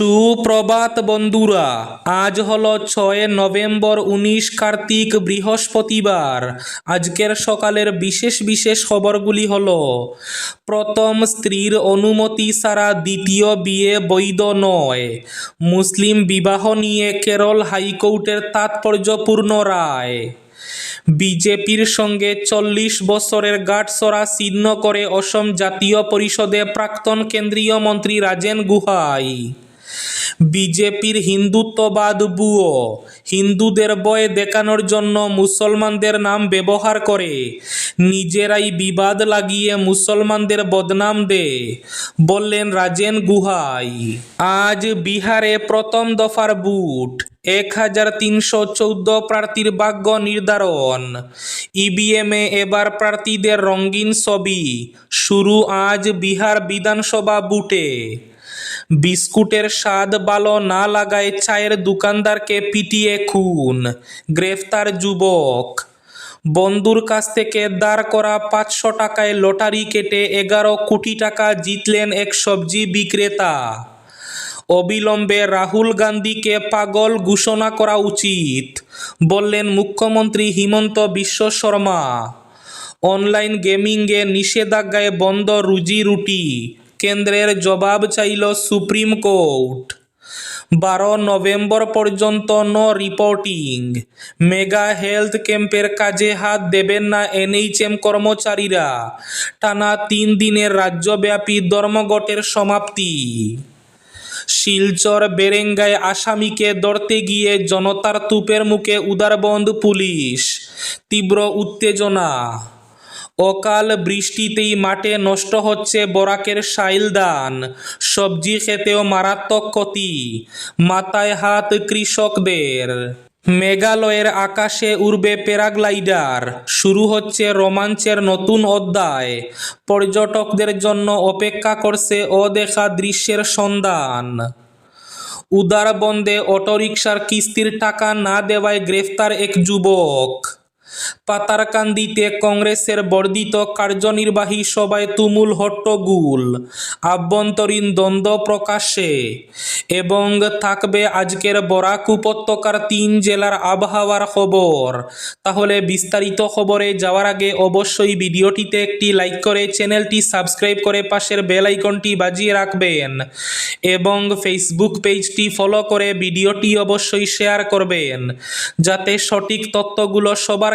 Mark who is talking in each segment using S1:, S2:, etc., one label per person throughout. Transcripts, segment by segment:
S1: সুপ্রভাত বন্ধুরা, আজ হলো ছয় নভেম্বর উনিশ কার্তিক বৃহস্পতিবার। আজকের সকালের বিশেষ বিশেষ খবরগুলি হল, প্রথম স্ত্রীর অনুমতি ছাড়া দ্বিতীয় বিয়ে বৈধ নয়। মুসলিম বিবাহ নিয়ে কেরল হাইকোর্টের তাৎপর্যপূর্ণ রায়। বিজেপির সঙ্গে চল্লিশ বছরের গাঁটছড়া ছিন্ন করে অসম জাতীয় পরিষদে প্রাক্তন কেন্দ্রীয় মন্ত্রী রাজেন গুহাই। বিজেপির হিন্দুত্ববাদ বুয়ো। হিন্দুদের ভয় দেখানোর জন্য মুসলমানদের নাম ব্যবহার করে। নিজেরাই বিবাদ লাগিয়ে মুসলমানদের বদনাম দে বললেন রাজেন গুহাই, আজ বিহারে প্রথম দফার বুট। এক হাজার তিনশো চৌদ্দ প্রার্থীর ভাগ্য নির্ধারণ। ইভিএমে এবার প্রার্থীদের রঙিন ছবি। শুরু আজ বিহার বিধানসভা বুটে। বিস্কুটের স্বাদ ভালো না লাগায় চায়ের দোকানদারকে পিটিয়ে খুন। গ্রেফতার যুবক। বন্ধুর কাছ থেকে দাঁড় করা পাঁচশো টাকায় লটারি কেটে এগারো কোটি টাকা জিতলেন এক সবজি বিক্রেতা। অবিলম্বে রাহুল গান্ধীকে পাগল ঘোষণা করা উচিত, বললেন মুখ্যমন্ত্রী হিমন্ত বিশ্ব শর্মা। অনলাইন গেমিংয়ে নিষেধাজ্ঞায় বন্ধ রুজি রুটি কেন্দ্রের জবাব চাইল সুপ্রিম কোর্ট। বারো নভেম্বর পর্যন্ত নো রিপোর্টিং। মেগা হেলথ ক্যাম্পের কাজে হাত দেবেন না এনএইচএম কর্মচারীরা। টানা তিন দিনের রাজ্যব্যাপী ধর্মঘটের সমাপ্তি। শিলচর বেরেঙ্গায় আসামিকে ধরতে গিয়ে জনতার তুপের মুখে উদারবন্দ পুলিশ। তীব্র উত্তেজনা। অকাল বৃষ্টিতেই মাঠে নষ্ট হচ্ছে বরাকের সাইল সবজি খেতেও মারাত্মক ক্ষতি, মাথায় হাত কৃষকদের। মেঘালয়ের আকাশে উড়বে প্যারাগ্লাইডার, শুরু হচ্ছে রোমাঞ্চের নতুন অধ্যায়, পর্যটকদের জন্য অপেক্ষা করছে অদেখা দৃশ্যের সন্ধান। উদারবন্দে অটোরিকশার কিস্তির টাকা না দেওয়ায় গ্রেফতার এক যুবক। পাতারকান্দিতে কংগ্রেসের বর্ধিত কার্যনির্বাহী সভায় তুমুল হট্টগুল, আভ্যন্তরীণ দ্বন্দ্ব প্রকাশে এবং থাকবে আজকের বরাক উপত্যকার তিন জেলার আবহাওয়ার খবর। তাহলে বিস্তারিত খবরে যাওয়ার আগে অবশ্যই ভিডিওটিতে একটি লাইক করে চ্যানেলটি সাবস্ক্রাইব করে পাশের বেল আইকনটি বাজিয়ে রাখবেন এবং ফেসবুক পেজটি ফলো করে ভিডিওটি অবশ্যই শেয়ার করবেন, যাতে সঠিক তথ্যগুলো সবার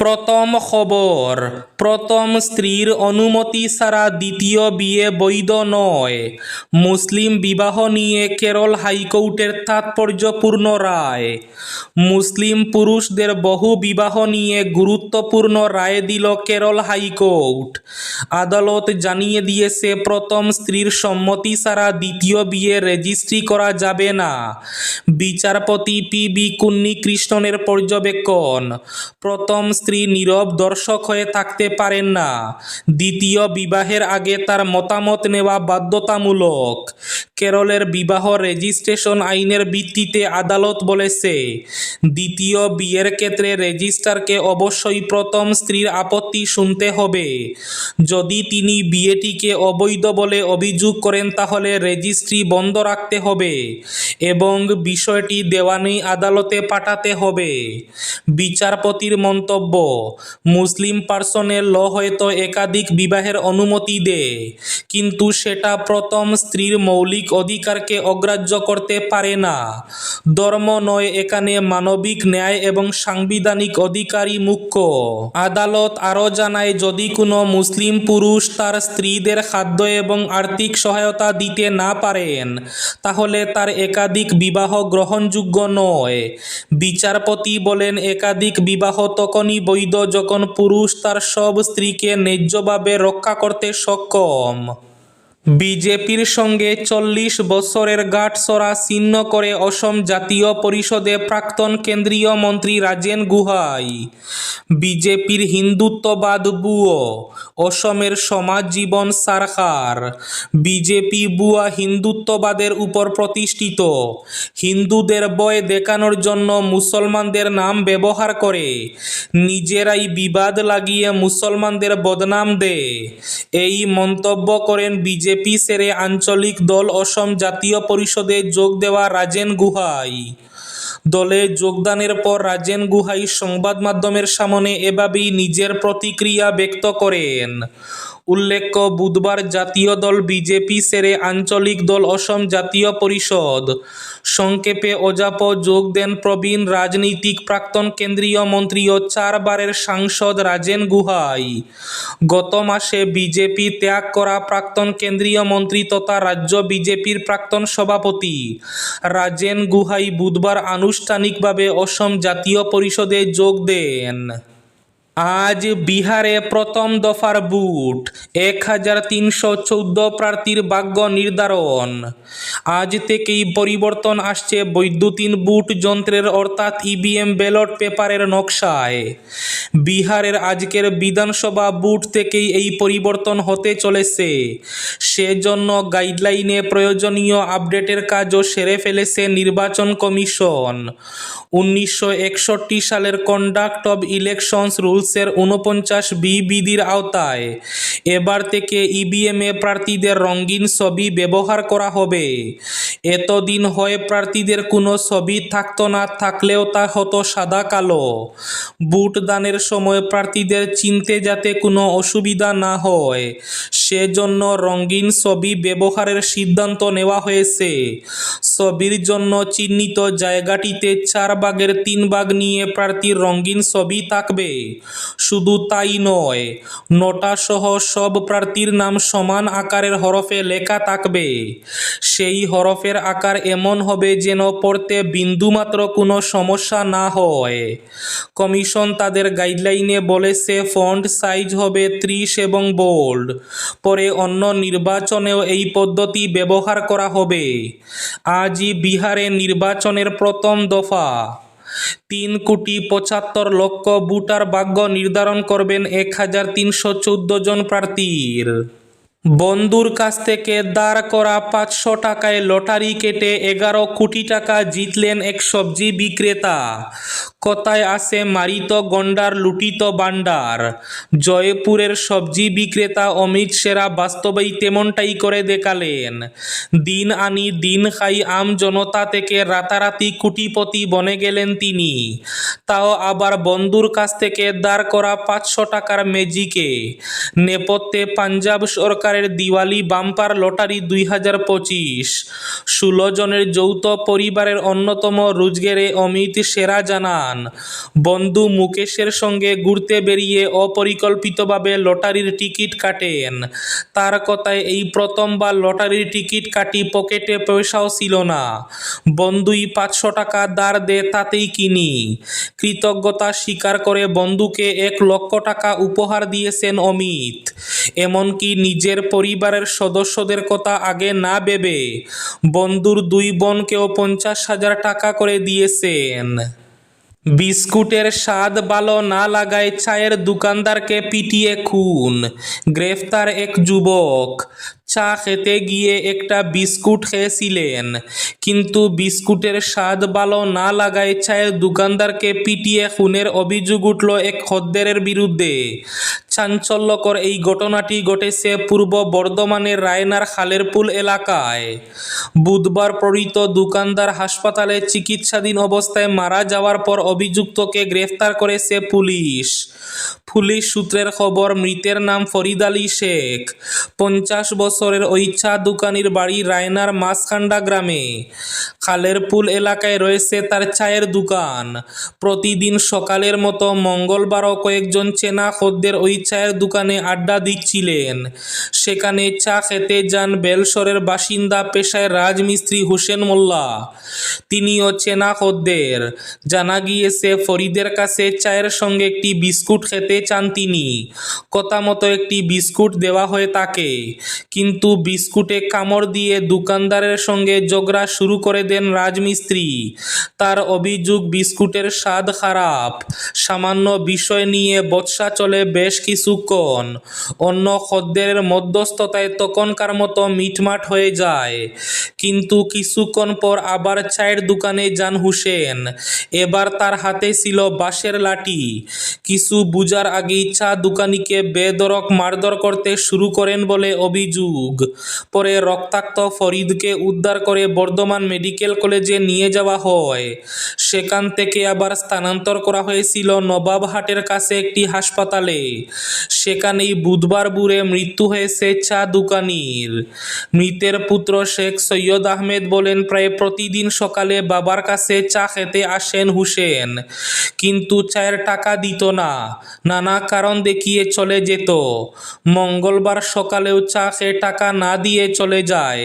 S1: প্রথম খবর, প্রথম স্ত্রীর অনুমতি ছাড়া দ্বিতীয় বিয়ে বৈধ নয়। মুসলিম বিবাহ নিয়ে কেরল হাইকোর্টের তাৎপর্যপূর্ণ রায়। মুসলিম পুরুষদের বহু বিবাহ নিয়ে গুরুত্বপূর্ণ রায় দিল কেরল হাইকোর্ট। আদালত জানিয়ে দিয়েছে, প্রথম স্ত্রীর সম্মতি ছাড়া দ্বিতীয় বিয়ে রেজিস্ট্রি করা যাবে না। বিচারপতি পি বি কুন্নি কৃষ্ণনের পর্যবেক্ষণ, প্রথম স্ত্রী নীরব দর্শক হয়ে থাকতে পারেন না। দ্বিতীয় বিবাহের আগে তার মতামত নেওয়া বাধ্যতামূলক। কেরলের বিবাহ রেজিস্ট্রেশন আইনের ভিত্তিতে আদালত বলেছে, দ্বিতীয় বিয়ের ক্ষেত্রে রেজিস্ট্রারকে অবশ্যই প্রথম স্ত্রীর আপত্তি শুনতে হবে। যদি তিনি বিয়েটিকে অবৈধ বলে অভিযোগ করেন, তাহলে রেজিস্ট্রি বন্ধ রাখতে হবে এবং বিষয়টি দেওয়ানি আদালতে পাঠাতে হবে। বিচারপতির মন্তব্য মুসলিম পার্সনের ল হয়তো একাধিক বিবাহের অনুমতি দেয় কিন্তু সেটা প্রথম স্ত্রীর মৌলিক অধিকারকে অগ্রাহ্য করতে পারে না। ধর্ম নয়, এখানে মানবিক ন্যায় এবং সাংবিধানিক অধিকারই মুখ্য। আদালত আরও জানায়, যদি কোনো মুসলিম পুরুষ তার স্ত্রীদের খাদ্য এবং আর্থিক সহায়তা দিতে না পারেন, তাহলে তার একাধিক বিবাহ গ্রহণযোগ্য নয়। বিচারপতি বলেন, একাধিক বিবাহ তখনই বৈধ যখন পুরুষ তার সব স্ত্রীকে ন্যায্যভাবে রক্ষা করতে সক্ষম। বিজেপির সঙ্গে চল্লিশ বছরের গাঁটছড়া ছিন্ন করে অসম জাতীয় পরিষদে প্রাক্তন কেন্দ্রীয় মন্ত্রী রাজেন গুহাই। বিজেপির হিন্দুত্ববাদ বুয়ো, অসমের সমাজ জীবন সারকার বিজেপি বুয়া হিন্দুত্ববাদের উপর প্রতিষ্ঠিত। হিন্দুদের বয় দেখানোর জন্য মুসলমানদের নাম ব্যবহার করে। নিজেরাই বিবাদ লাগিয়ে মুসলমানদের বদনাম দেয়। এই মন্তব্য করেন বিজেপি সেরে আঞ্চলিক দল অসম জাতীয় পরিষদে যোগ দেওয়া রাজেন গুহাই। দলে যোগদানের পর রাজেন গুহাই সংবাদ মাধ্যমের সামনে এভাবেই নিজের প্রতিক্রিয়া ব্যক্ত করেন। উল্লেখ্য, বুধবার জাতীয় দল বিজেপি সেরে আঞ্চলিক দল অসম জাতীয় পরিষদ। সংক্ষেপে অজাপ যোগ দেন প্রবীণ রাজনীতিক প্রাক্তন কেন্দ্রীয় মন্ত্রী ও চারবারের সাংসদ রাজেন গুহাই। গত মাসে বিজেপি ত্যাগ করা প্রাক্তন কেন্দ্রীয় মন্ত্রী তথা রাজ্য বিজেপির প্রাক্তন সভাপতি। রাজেন গুহাই বুধবার আনুষ্ঠানিকভাবে অসম জাতীয় পরিষদে যোগ দেন। আজ বিহারে প্রথম দফার বুট। এক হাজার তিনশো চৌদ্দ প্রার্থীর ভাগ্য নির্ধারণ। আজ থেকেই পরিবর্তন আসছে বৈদ্যুতিন বুট যন্ত্রের, অর্থাৎ ইভিএম ব্যালট পেপারের নকশায়। বিহারের আজকের বিধানসভা বুট থেকেই এই পরিবর্তন হতে চলেছে। সেজন্য গাইডলাইনে প্রয়োজনীয় আপডেটের কাজও সেরে ফেলেছে নির্বাচন কমিশন। উনিশশো একষট্টি সালের কন্ডাক্ট অব ইলেকশনস রুলসের উনপঞ্চাশ বি বিধির আওতায়। এবার থেকে ইভিএমে প্রার্থীদের রঙিন ছবি ব্যবহার করা হবে। এতদিন হয় প্রার্থীদের কোনো ছবি থাকতো না, থাকলেও তা হতো সাদা কালো। বুট দানের সময় প্রার্থীদের চিনতে যাতে কোনো অসুবিধা না হয়, সেজন্য রঙিন ছবি ব্যবহারের সিদ্ধান্ত নেওয়া হয়েছে। ছবির জন্য চিহ্নিত জায়গাটিতে চার ভাগের তিন ভাগ নিয়ে প্রার্থীর রঙিন ছবি থাকবে। শুধু তাই নয়, নোটা সহ সব প্রার্থীর নাম সমান আকারের হরফে লেখা থাকবে। সেই হরফের আকার এমন হবে যেন পড়তে বিন্দুমাত্র কোনো সমস্যা না হয়। কমিশন তাদের গাইডলাইনে বলেছে, ফন্ট সাইজ হবে ত্রিশ এবং বোল্ড। পরে অন্য নির্বাচনেও এই পদ্ধতি ব্যবহার করা হবে। আজই বিহারে নির্বাচনের প্রথম দফা। তিন কোটি পঁচাত্তর লক্ষ ভোটার ভাগ্য নির্ধারণ করবেন এক হাজার তিনশো চোদ্দ জন প্রার্থীর। বন্ধুর কাছ থেকে দাঁড় করা পাঁচশো টাকায় লটারি কেটে এগারো কোটি টাকা জিতলেন এক সবজি বিক্রেতা। কথায় আসে মারিত গন্ডার, লুটিত বান্ডার। জয়পুরের সবজি বিক্রেতা অমিত সেরা বাস্তবেই তেমনটাই করে দেখালেন। দিন আনি দিন খাই আম জনতা থেকে রাতারাতি কোটিপতি বনে গেলেন তিনি। তাও আবার বন্ধুর কাছ থেকে দাঁড় করা পাঁচশো টাকার ম্যাজিকে। নেপথ্যে পাঞ্জাব সরকারের দিওয়ালি বাম্পার লটারি দুই হাজার পঁচিশ। ষোলো জনের যৌথ পরিবারের অন্যতম রোজগেরে অমিত সেরা জানান, বন্ধু মুকেশের সঙ্গে ঘুরতে বেরিয়ে অপরিকল্পিতভাবে লটারির টিকিট কাটেন। তার কথায় এই প্রথমবার লটারির টিকিট কাটি পকেটে পয়সাও ছিল না। বন্ধুই পাঁচশো টাকা দাঁড় দে তাতেই কিনি। কৃতজ্ঞতা স্বীকার করে বন্ধুকে এক লক্ষ টাকা উপহার দিয়েছেন অমিত। এমনকি নিজের পরিবারের সদস্যদের কথা আগে না ভেবে বন্ধুর দুই বোনকেও পঞ্চাশ হাজার টাকা করে দিয়েছেন। বিস্কুটের স্বাদ ভালো না লাগায় চায়ের দোকানদারকে পিটিয়ে খুন। গ্রেফতার এক যুবক। চা খেতে গিয়ে একটা বিস্কুট খেয়েছিলেন। কিন্তু বিস্কুটের স্বাদ ভালো না লাগায় চায়ের দোকানদারকে পিটিয়ে খুনের অভিযোগ উঠল এক খদ্দেরের বিরুদ্ধে। চাঞ্চল্যকর এই ঘটনাটি ঘটেছে পূর্ব বর্ধমানের রায়নার খালেরপুল এলাকায়। বুধবার প্রণীত দোকানদার হাসপাতালে চিকিৎসাধীন অবস্থায় মারা যাওয়ার পর অভিযুক্তকে গ্রেফতার করেছে পুলিশ। পুলিশ সূত্রের খবর, মৃতের নাম ফরিদ আলী শেখ। পঞ্চাশ বছরের চা দোকানির বাড়ি রায়নার মাছখান্ডা গ্রামে। খালেরপুল এলাকায় রয়েছে তার চায়ের দোকান। প্রতিদিন সকালের মতো মঙ্গলবারও কয়েকজন চেনা খদ্দের ওই চায়ের দোকানে আড্ডা দিচ্ছিলেন। সেখানে চা খেতে যান বেলসরের বাসিন্দা পেশায় রাজমিস্ত্রি হোসেন মোল্লা। তিনিও চেনা খদ্দের জানা গিয়েছে, ফরিদের কাছে চায়ের সঙ্গে একটি বিস্কুট খেতে চান তিনি। কথা মতো একটি বিস্কুট দেওয়া হয় তাকে। কিন্তু বিস্কুটে কামড় দিয়ে দোকানদারের সঙ্গে ঝগড়া শুরু করে দেন রাজমিস্ত্রি। তার অভিযোগ, বিস্কুটের স্বাদ খারাপ। সামান্য বিষয় নিয়ে বৎসা চলে বেশ কিছুক্ষণ অন্য খদ্দের মধ্যস্থতায় তখনকার মতো মিটমাট হয়ে যায়। কিন্তু কিছুক্ষণ পর আবার চায়ের দোকানে যান হুসেন। এবার তার হাতে ছিল বাঁশের লাঠি। কিছু বুঝার আগেই চা দোকানিকে বেদরক মারধর করতে শুরু করেন বলে অভিযোগ। পরে রক্তাক্ত ফরিদকে উদ্ধার করে বর্ধমান মেডিকেল কলেজে নিয়ে যাওয়া হয়। সেখান থেকে আবার স্থানান্তর করা হয়েছিল নবাবহাটের কাছে একটি হাসপাতালে। সেখানেই বুধবার বুড়ে মৃত্যু হয়েছে চা দোকানির মৃতের পুত্র শেখ সৈয়দ আহমেদ বলেন, প্রায় প্রতিদিন সকালে বাবার কাছে চা খেতে আসেন হুসেন। কিন্তু চায়ের টাকা দিত না। নানা কারণ দেখিয়ে চলে যেত। মঙ্গলবার সকালেও চা খেয়ে টাকা না দিয়ে চলে যায়।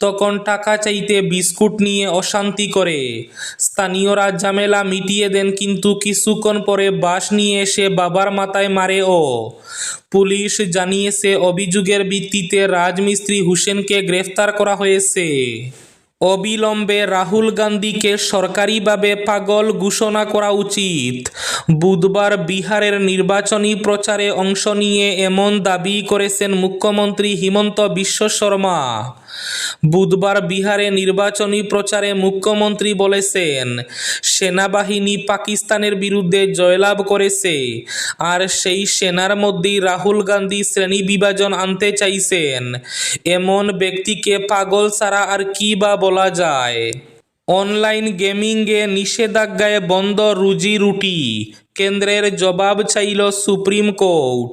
S1: তখন টাকা চাইতে বিস্কুট নিয়ে অশান্তি করে। স্থানীয়রা ঝামেলা মিটিয়ে দেন, কিন্তু কিছুক্ষণ পরে বাস নিয়ে এসে বাবার মাথায় মারে ও। পুলিশ জানিয়েছে, অভিযোগের ভিত্তিতে রাজমিস্ত্রি হুসেনকে গ্রেফতার করা হয়েছে। অবিলম্বে রাহুল গান্ধীকে সরকারিভাবে পাগল ঘোষণা করা উচিত। বুধবার বিহারের নির্বাচনী প্রচারে অংশ নিয়ে এমন দাবি করেছেন মুখ্যমন্ত্রী হিমন্ত বিশ্ব শর্মা। বুধবার বিহারে নির্বাচনী প্রচারে মুখ্যমন্ত্রী বলেছেন, সেনাবাহিনী পাকিস্তানের বিরুদ্ধে জয়লাভ করেছে। আর সেই সেনার মধ্যেই রাহুল গান্ধী শ্রেণি বিভাজন আনতে চাইছেন। এমন ব্যক্তিকে পাগল ছাড়া আর কি বা বলা যায়? অনলাইন গেমিংয়ে নিষেধাজ্ঞায় বন্ধ রুজি রুটি। কেন্দ্রের জবাব চাইল সুপ্রিম কোর্ট।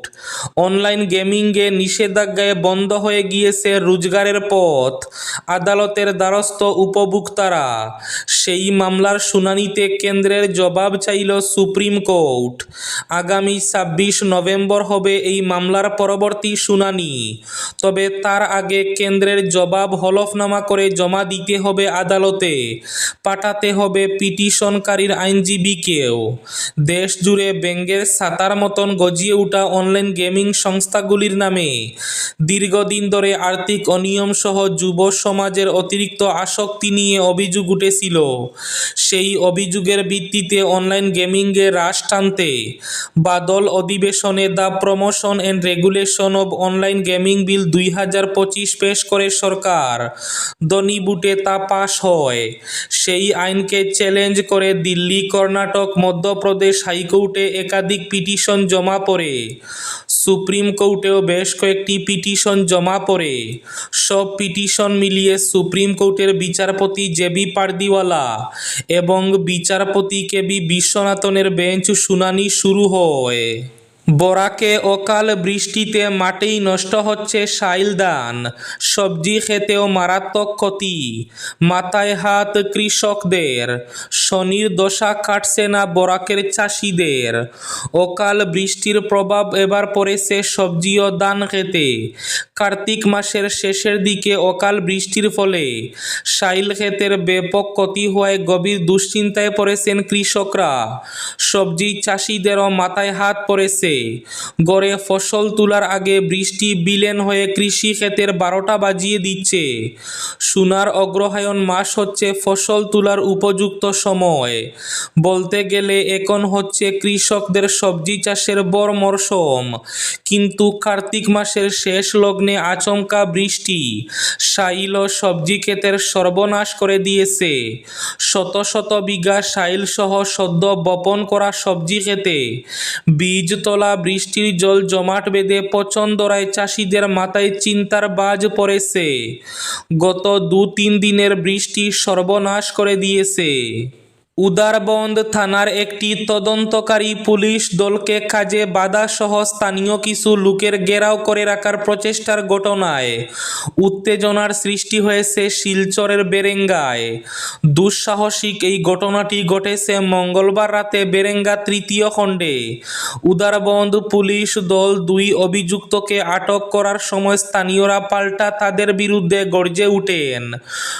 S1: অনলাইন গেমিংয়ে নিষেধাজ্ঞায় বন্ধ হয়ে গিয়েছে রোজগারের পথ। আদালতের দ্বারস্থ উপভোক্তারা। সেই মামলার শুনানিতে কেন্দ্রের জবাব চাইল সুপ্রিম কোর্ট। আগামী ছাব্বিশ নভেম্বর হবে এই মামলার পরবর্তী শুনানি। তবে তার আগে কেন্দ্রের জবাব হলফনামা করে জমা দিতে হবে আদালতে। পাঠাতে হবে পিটিশনকারীর আইনজীবীকেও দেশ জুড়ে ব্যঙ্গের মতন গজিয়ে ওঠা অনলাইন গেমিং সংস্থাগুলির নামে। দীর্ঘদিন ধরে আর্থিক অনিয়ম সহ যুব সমাজের অতিরিক্ত আসক্তি নিয়ে অভিযোগ উঠেছিল। সেই অভিযোগের ভিত্তিতে অনলাইন গেমিংয়ে হ্রাস টানতে বাদল অধিবেশনে the promotion and regulation of online gaming bill দুই হাজার পঁচিশ পেশ করে সরকার। দনিবুটে তা পাশ হয়। সেই আইনকে চ্যালেঞ্জ করে দিল্লি, কর্ণাটক, মধ্যপ্রদেশ হাইকোর্টে একাধিক পিটিশন জমা পড়ে। সুপ্রিম কোর্টেও বেশ কয়েকটি পিটিশন জমা পড়ে। সব পিটিশন মিলিয়ে সুপ্রিম কোর্টের বিচারপতি জে বি পারদিওয়ালা এবং বিচারপতি কে বি বিশ্বনাথনের বেঞ্চ শুনানি শুরু হয়। বরাকে অকাল বৃষ্টিতে মাটি নষ্ট হচ্ছে সাইল ধান সবজি খেতেও মারাত্মক ক্ষতি। মাথায় হাত কৃষকদের, শনির দশা কাটছে না বরাকের চাষিদের। অকাল বৃষ্টির প্রভাব এবার পড়েছে সবজি ও ধান খেতে। কার্তিক মাসের শেষের দিকে অকাল বৃষ্টির ফলে সাইল ক্ষেতের ব্যাপক ক্ষতি হওয়ায় গভীর দুশ্চিন্তায় পড়েছেন কৃষকরা। সবজি চাষিদেরও মাথায় হাত পড়েছে। গড়ে ফসল তোলার আগে বৃষ্টি বিলেন হয়ে কৃষি ক্ষেতের বারোটা বাজিয়ে দিচ্ছে। সোনার অগ্রহায়ণ মাস হচ্ছে ফসল তোলার উপযুক্ত সময়। বলতে গেলে এখন হচ্ছে কৃষকদের সবজি চাষের বড় মরশুম কিন্তু কার্তিক মাসের শেষ লগ্নে আচমকা বৃষ্টি। সাইল ও সবজি ক্ষেতের সর্বনাশ করে দিয়েছে। শত শত বিঘা সাইল সহ সদ্য বপন করা সবজি ক্ষেতে বীজ তোলা বৃষ্টির জল জমাট বেঁধে পচন্দরায় চাষিদের মাথায় চিন্তার বাজ পড়েছে। গত দু তিন দিনের বৃষ্টি সর্বনাশ করে দিয়েছে। উদারবন্দ থানার একটি তদন্তকারী পুলিশ দলকে কাজে বাধা সহ স্থানীয় কিছু লোকের ঘেরাও করে রাখার প্রচেষ্টার ঘটনায় উত্তেজনার সৃষ্টি হয়েছে শিলচরের বেরেঙ্গায়। দুঃসাহসিক এই ঘটনাটি ঘটেছে মঙ্গলবার রাতে বেরেঙ্গা তৃতীয় খণ্ডে। উদারবন্দ পুলিশ দল দুই অভিযুক্তকে আটক করার সময় স্থানীয়রা পাল্টা তাদের বিরুদ্ধে গর্জে উঠেন।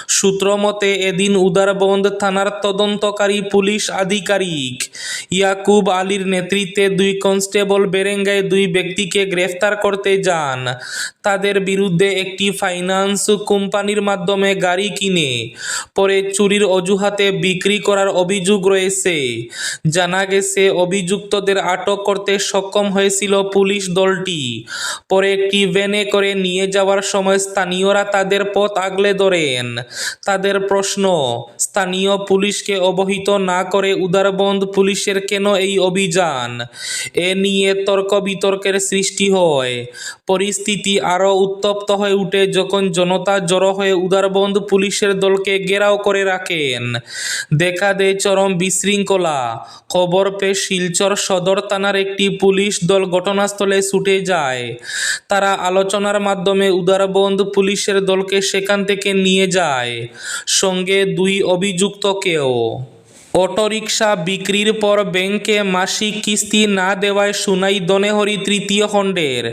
S1: সূত্রমতে এদিন উদারবন্দ থানার তদন্তকারী পুলিশ আধিকারিক। ইয়াকুব আলীর নেতৃত্বে দুই কনস্টেবল বেরেঙ্গায় দুই ব্যক্তিকে গ্রেফতার করতে যান। তাদের বিরুদ্ধে একটি ফাইন্যান্স কোম্পানির মাধ্যমে গাড়ি কিনে, পরে চুরির অজুহাতে বিক্রি করার অভিযোগ রয়েছে। জানা গেছে, অভিযুক্তদের আটক করতে সক্ষম হয়েছিল পুলিশ দলটি। পরে একটি ভ্যানে করে নিয়ে যাওয়ার সময় স্থানীয়রা তাদের পথ আগলে ধরেন। তাদের প্রশ্ন, স্থানীয় পুলিশকে অবহিত না করে উদারবন্দ পুলিশের কেন এই অভিযান? এ নিয়ে তর্ক বিতর্কের সৃষ্টি হয়। পরিস্থিতি আরও উত্তপ্ত হয়ে উঠে যখন জনতা জড়ো হয়ে উদারবন্দ পুলিশের দলকে ঘেরাও করে রাখেন। দেখা দেয় চরম বিশৃঙ্খলা। খবর পেয়ে শিলচর সদর থানার একটি পুলিশ দল ঘটনাস্থলে ছুটে যায়। তারা আলোচনার মাধ্যমে উদারবন্দ পুলিশের দলকে সেখান থেকে নিয়ে যায়। সঙ্গে দুই অভিযুক্তকেও। অটোরিকশা বিক্রির পর ব্যাংকে মাসিক কিস্তি না দেওয়ায় সুনাই দনেহরি তৃতীয় খণ্ডের।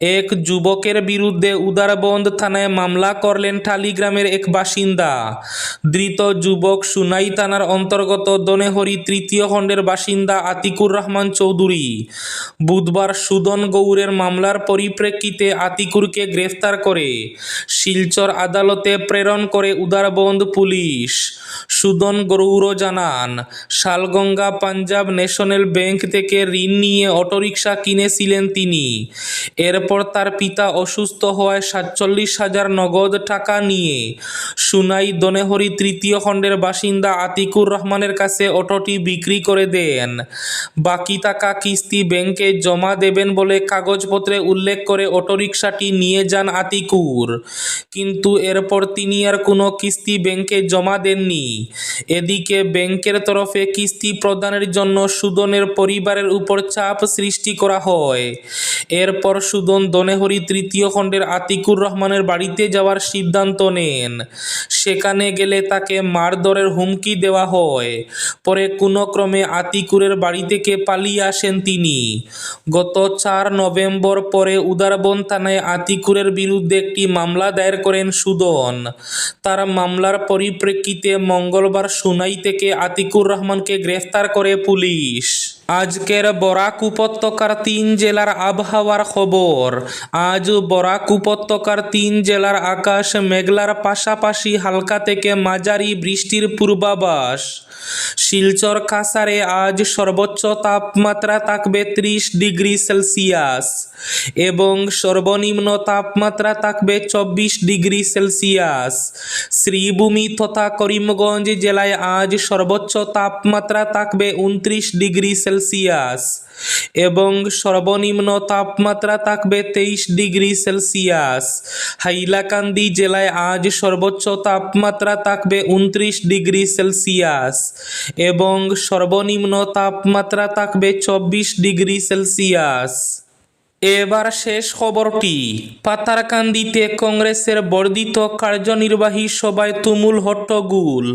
S1: এক যুবকের বিরুদ্ধে উদারবন্দ থানায় মামলা করলেন টালিগ্রামের এক বাসিন্দা। ধৃত যুবক সুনাই থানার অন্তর্গত দনেহরি তৃতীয় খণ্ডের বাসিন্দা আতিকুর রহমান চৌধুরী। বুধবার সুদন গৌড়ের মামলার পরিপ্রেক্ষিতে আতিকুরকে গ্রেফতার করে শিলচর আদালতে প্রেরণ করে উদারবন্দ পুলিশ। সুদন গৌড় জানান, শালগঙ্গা পাঞ্জাব ন্যাশনাল ব্যাংক থেকে ঋণ নিয়ে অটোরিকশা কিনেছিলেন তিনি। এরপর তার পিতা অসুস্থ হওয়ায় সাতচল্লিশ হাজার নগদ টাকা নিয়ে সুনাই দনেহরি তৃতীয় খণ্ডের বাসিন্দা আতিকুর রহমানের কাছে অটোটি বিক্রি করে দেন। বাকি টাকা কিস্তি ব্যাংকে জমা দেবেন বলে কাগজপত্রে উল্লেখ করে অটোরিকশাটি নিয়ে যান আতিকুর। কিন্তু এরপর তিনি আর কোনো কিস্তি ব্যাংকে জমা দেননি। এদিকে ব্যাংকের তরফে কিস্তি প্রদানের জন্য সুদনের পরিবারের উপর চাপ সৃষ্টি করা হয়। এরপর সুদন দনেহরি তৃতীয় খণ্ডের আতিকুর রহমানের বাড়িতে যাওয়ার সিদ্ধান্ত নেন। সেখানে গেলে তাকে মারধরের হুমকি দেওয়া হয়। পরে কোনো ক্রমে আতিকুরের বাড়ি থেকে পালিয়ে আসেন তিনি। গত চার নভেম্বর পরে উদারবন থানায় আতিকুরের বিরুদ্ধে একটি মামলা দায়ের করেন সুদন। তার মামলার পরিপ্রেক্ষিতে মঙ্গলবার সুনাই থেকে আতিকুর রহমানকে গ্রেফতার করে পুলিশ। আজকের বরাক উপত্যকার তিন জেলার আবহাওয়ার খবর। আজ বরাক উপত্যকার তিন জেলার আকাশ মেঘলার পাশাপাশি হালকা থেকে মাঝারি বৃষ্টির পূর্বাভাস। শিলচর কাসারে আজ সর্বোচ্চ তাপমাত্রা থাকবে ত্রিশ ডিগ্রি সেলসিয়াস এবং সর্বনিম্ন তাপমাত্রা থাকবে চব্বিশ ডিগ্রি সেলসিয়াস। শ্রীভূমি তথা করিমগঞ্জ জেলায় আজ সর্বোচ্চ তাপমাত্রা থাকবে উনত্রিশ ডিগ্রি সেলসিয়াস। এবং সর্বনিম্ন তাপমাত্রা থাকবে তেইশ ডিগ্রি সেলসিয়াস। হাইলাকান্দি জেলায় আজ সর্বোচ্চ তাপমাত্রা থাকবে উনত্রিশ ডিগ্রি সেলসিয়াস এবং সর্বনিম্ন তাপমাত্রা থাকবে চব্বিশ ডিগ্রি সেলসিয়াস। এবার শেষ খবরটি। পাতারকান্দিতে কংগ্রেসের বর্ধিত কার্যনির্বাহী সভায় তুমুল হট্টগুল।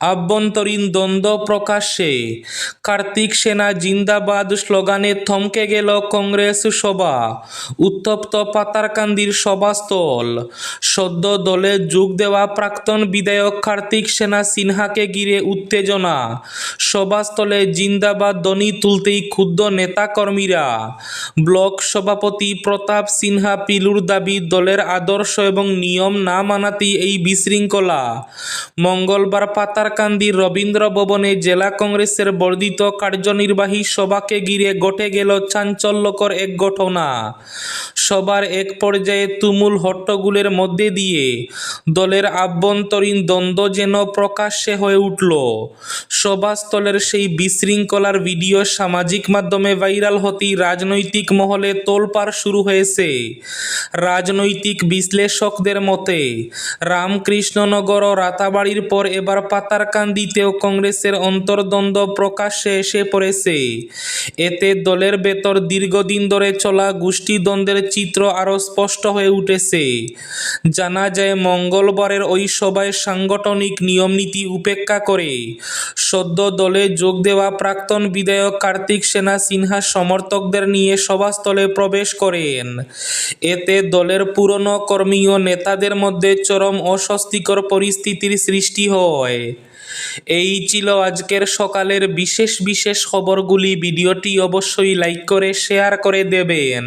S1: আভ্যন্তরীণ দ্বন্দ্ব প্রকাশ্যে। কার্তিক সেনা জিন্দাবাদ স্লোগানে থমকে গেল কংগ্রেস সভা। উত্তপ্ত পাতারকান্দির সভাস্থল। সদ্য দলে যোগ দেওয়া প্রাক্তন বিধায়ক কার্তিক সেনা সিনহাকে ঘিরে উত্তেজনা। সভাস্থলে জিন্দাবাদ ধ্বনি তুলতেই ক্ষুব্ধ নেতাকর্মীরা। ব্লক সভাপতি প্রতাপ সিনহা পিলুর দাবি, দলের আদর্শ এবং নিয়ম না মানাতেই এই বিশৃঙ্খলা। মঙ্গলবার পাতারকান্দি রবীন্দ্র ভবনে জেলা কংগ্রেসের বর্ধিত কার্যনির্বাহী সভাকে ঘিরে ঘটে গেল চাঞ্চল্যকর এক ঘটনা। সবার এক পর্যায়ে তুমুল হট্টগুলের মধ্যে দিয়ে দলের আভ্যন্তরীণ দ্বন্দ্ব যেন প্রকাশ্যে হয়ে উঠল। সভাস্থলের সেই বিশৃঙ্খলার ভিডিও সামাজিক মাধ্যমে ভাইরাল হতেই রাজনৈতিক মহলে তো তোলপাড় শুরু হয়েছে। রাজনৈতিক বিশ্লেষকদের মতে, রামকৃষ্ণনগর ও রাতাবাড়ির পর এবার পাতারকান্দিতেও কংগ্রেসের অন্তর্দ্বন্দ্ব প্রকাশ্যে এসে পড়েছে। এতে দলের ভেতর দীর্ঘদিন ধরে চলা গোষ্ঠীদ্বন্দ্বের চিত্র আরও স্পষ্ট হয়ে উঠেছে। জানা যায়, মঙ্গলবারের ওই সভায় সাংগঠনিক নিয়মনীতি উপেক্ষা করে সদ্য দলে যোগ দেওয়া প্রাক্তন বিধায়ক কার্তিক সেনা সিনহা সমর্থকদের নিয়ে সভাস্থলে প্রবেশ করেন। এতে দলের পুরনো কর্মী ও নেতাদের মধ্যে চরম অস্বস্তিকর পরিস্থিতির সৃষ্টি হয়। এই ছিল আজকের সকালের বিশেষ বিশেষ খবরগুলি। ভিডিওটি অবশ্যই লাইক করে, শেয়ার করে দেবেন।